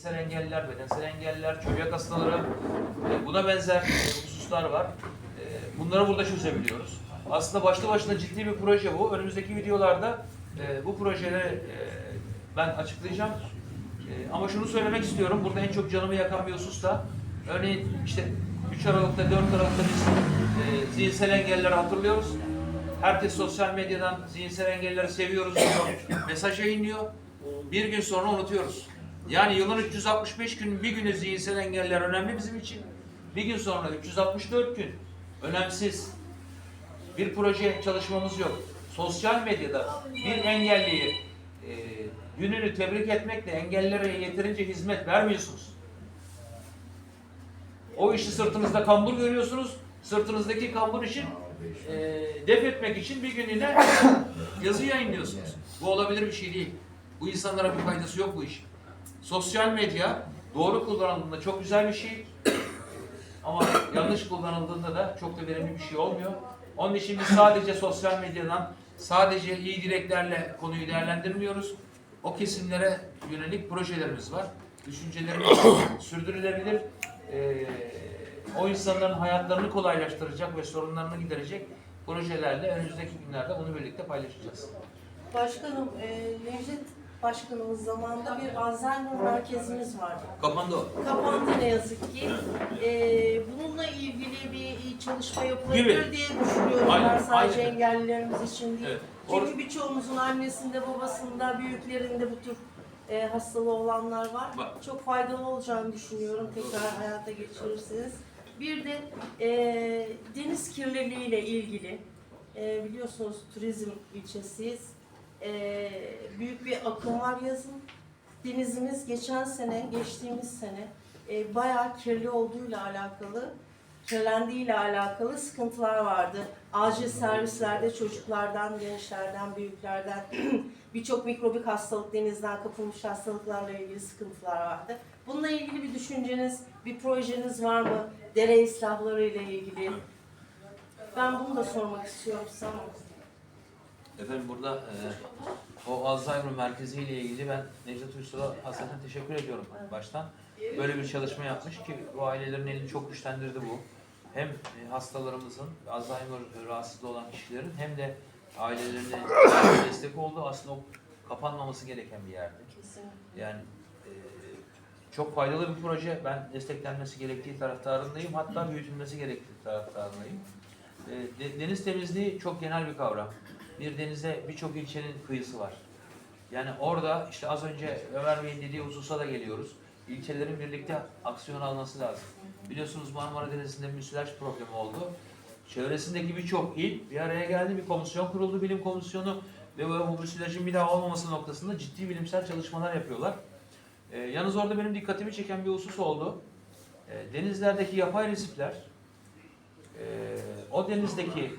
Fiziksel engelliler, bedensel engelliler, çölyak hastaları, e, buna benzer e, hususlar var. E, bunları burada çözebiliyoruz. Aslında başlı başına ciddi bir proje bu. Önümüzdeki videolarda e, bu projeleri e, ben açıklayacağım. E, ama şunu söylemek istiyorum. Burada en çok canımı yakan bir husus da örneğin işte 3 Aralık'ta 4 Aralık'ta biz e, zihinsel engellileri hatırlıyoruz. Herkes sosyal medyadan zihinsel engellileri seviyoruz diyor. Mesaj yayınlıyor. Bir gün sonra unutuyoruz. Yani yılın 365 gün bir günü zihinsel engeller önemli bizim için. Bir gün sonra 364 gün önemsiz. Bir proje çalışmamız yok. Sosyal medyada bir engelliyi e, gününü tebrik etmekle engellilere yeterince hizmet vermiyorsunuz. O işi sırtınızda kambur görüyorsunuz. Sırtınızdaki kambur için e, def etmek için bir gününe yazı yayınlıyorsunuz. Bu olabilir bir şey değil. Bu insanlara bir faydası yok bu işin. Sosyal medya doğru kullanıldığında çok güzel bir şey. Ama yanlış kullanıldığında da çok da verimli bir şey olmuyor. Onun için biz sadece sosyal medyadan sadece iyi dileklerle konuyu değerlendirmiyoruz. O kesimlere yönelik projelerimiz var. Düşüncelerimiz sürdürülebilir. Ee, o insanların hayatlarını kolaylaştıracak ve sorunlarını giderecek projelerle önümüzdeki günlerde bunu birlikte paylaşacağız. Başkanım, e, Nevzat Başkanımız zamanında bir Alzheimer merkezimiz vardı. Kapandı o. Kapandı ne yazık ki. E, bununla ilgili bir çalışma yapılabilir Gibi. diye düşünüyorum Aynen, ben sadece aynen. engellilerimiz için değil. Evet. Çünkü birçoğumuzun annesinde, babasında, büyüklerinde bu tür e, hastalığı olanlar var. Var. Çok faydalı olacağını düşünüyorum tekrar hayata geçirirseniz. Bir de e, deniz kirliliği ile ilgili e, biliyorsunuz turizm ilçesiyiz. E, büyük bir akım var yazın. Denizimiz geçen sene, geçtiğimiz sene e, bayağı kirli olduğuyla alakalı, kirlendiğiyle alakalı sıkıntılar vardı. Acil servislerde çocuklardan, gençlerden, büyüklerden birçok mikrobik hastalık, denizden kapılmış hastalıklarla ilgili sıkıntılar vardı. Bununla ilgili bir düşünceniz, bir projeniz var mı? Dere ıslahları ile ilgili. Ben bunu da sormak istiyorum size ama. Efendim burada e, o Alzheimer merkezi ile ilgili ben Necdet Uysal'a hasreten teşekkür ediyorum baştan. Böyle bir çalışma yapmış ki bu ailelerin elini çok güçlendirdi bu. Hem e, hastalarımızın, Alzheimer rahatsızlığı olan kişilerin hem de ailelerine destek oldu. Aslında o kapanmaması gereken bir yerdi. Kesinlikle. Yani e, çok faydalı bir proje. Ben desteklenmesi gerektiği taraftarındayım. Hatta büyütülmesi gerektiği taraftarındayım. E, de- deniz temizliği çok genel bir kavram. Bir denize birçok ilçenin kıyısı var. Yani orada işte az önce Ömer Bey'in dediği hususa da geliyoruz. İlçelerin birlikte aksiyon alması lazım. Biliyorsunuz Marmara Denizi'nde müsilaj problemi oldu. Çevresindeki birçok il bir araya geldi, bir komisyon kuruldu, bilim komisyonu ve bu müsilajın bir daha olmaması noktasında ciddi bilimsel çalışmalar yapıyorlar. Ee, yalnız orada benim dikkatimi çeken bir husus oldu. Ee, denizlerdeki yapay resifler, e, o denizdeki